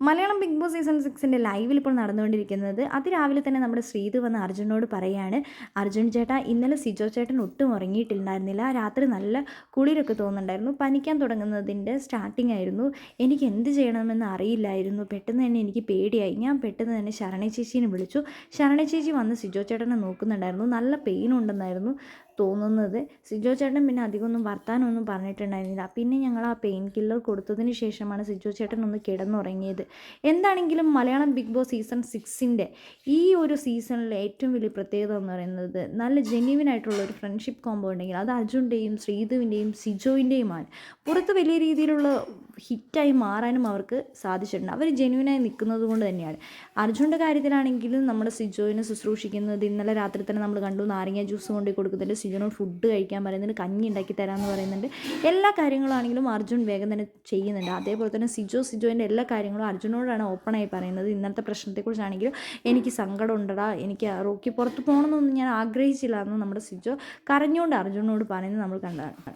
Malayalam big boss season സിക്സിന്റെ ലൈവിൽ ഇപ്പോൾ നടന്നുകൊണ്ടിരിക്കുന്നത്. അതിരാവിലെ തന്നെ നമ്മുടെ ശ്രീത് വന്ന് അർജുനോട് പറയാണ് അർജുൻ ചേട്ടാ ഇന്നലെ സിജോ ചേട്ടൻ ഒട്ടും ഉറങ്ങിയിട്ടുണ്ടായിരുന്നില്ല രാത്രി നല്ല കുളിരൊക്കെ തോന്നുന്നുണ്ടായിരുന്നു. പനിക്കാൻ തുടങ്ങുന്നതിന്റെ സ്റ്റാർട്ടിംഗ് ആയിരുന്നു. എനിക്ക് എന്ത് ചെയ്യണമെന്ന് അറിയില്ലായിരുന്നു. പെട്ടെന്ന് തന്നെ എനിക്ക് പേടിയായി. ഞാൻ പെട്ടെന്ന് തന്നെ ശരണ ചേച്ചീനെ വിളിച്ചു. ശരണ ചേച്ചി വന്ന് സിജോ ചേട്ടനെ നോക്കുന്നുണ്ടായിരുന്നു. നല്ല പെയിൻ ഉണ്ടെന്നായിരുന്നു. തോന്നുന്നത്. സിജോ ചേട്ടൻ പിന്നെ അധികമൊന്നും വർത്താനമൊന്നും പറഞ്ഞിട്ടുണ്ടായിരുന്നില്ല. പിന്നെ ഞങ്ങൾ ആ പെയിൻ കില്ലർ കൊടുത്തതിന് ശേഷമാണ് സിജോ ചേട്ടൻ ഒന്ന് കിടന്നുറങ്ങിയത്. എന്താണെങ്കിലും മലയാളം ബിഗ് ബോസ് സീസൺ സിക്സിന്റെ ഈ ഒരു സീസണിലെ ഏറ്റവും വലിയ പ്രത്യേകത എന്ന് പറയുന്നത് നല്ല ജെന്യുവൻ ആയിട്ടുള്ള ഒരു ഫ്രണ്ട്ഷിപ്പ് കോമ്പോ ഉണ്ടെങ്കിൽ അത് അർജുന്റെയും ശ്രീധുവിന്റെയും സിജോയിന്റെയുമാണ് പുറത്ത് വലിയ രീതിയിലുള്ള ഹിറ്റായി മാറാനും അവർക്ക് സാധിച്ചിട്ടുണ്ട്. അവർ ജെന്യുവനായി നിൽക്കുന്നത് കൊണ്ട് തന്നെയാണ്. അർജുന്റെ കാര്യത്തിലാണെങ്കിലും നമ്മുടെ സിജോയിനെ ശുശ്രൂഷിക്കുന്നത് ഇന്നലെ രാത്രി തന്നെ നമ്മൾ കണ്ടു. നാരങ്ങ ജ്യൂസ് കൊണ്ട് കൊടുക്കുന്നുണ്ട്. സിജോനോട് ഫുഡ് കഴിക്കാൻ പറയുന്നുണ്ട്. കഞ്ഞി ഉണ്ടാക്കി തരാമെന്ന് പറയുന്നുണ്ട്. എല്ലാ കാര്യങ്ങളാണെങ്കിലും അർജുൻ വേഗം തന്നെ ചെയ്യുന്നുണ്ട്. അതേപോലെ തന്നെ സിജോ സിജോന്റെ എല്ലാ കാര്യങ്ങളും അർജുനോടാണ് ഓപ്പണായി പറയുന്നത്. ഇന്നത്തെ പ്രശ്നത്തെക്കുറിച്ചാണെങ്കിലും എനിക്ക് സങ്കടം ഉണ്ടടാ എനിക്ക് റോക്കി പുറത്ത് പോകണമെന്നൊന്നും ഞാൻ ആഗ്രഹിച്ചില്ല എന്ന് നമ്മുടെ സിജോ കരഞ്ഞുകൊണ്ട് അർജുനോട് പറയുന്നത് നമ്മൾ കണ്ടതാണ്.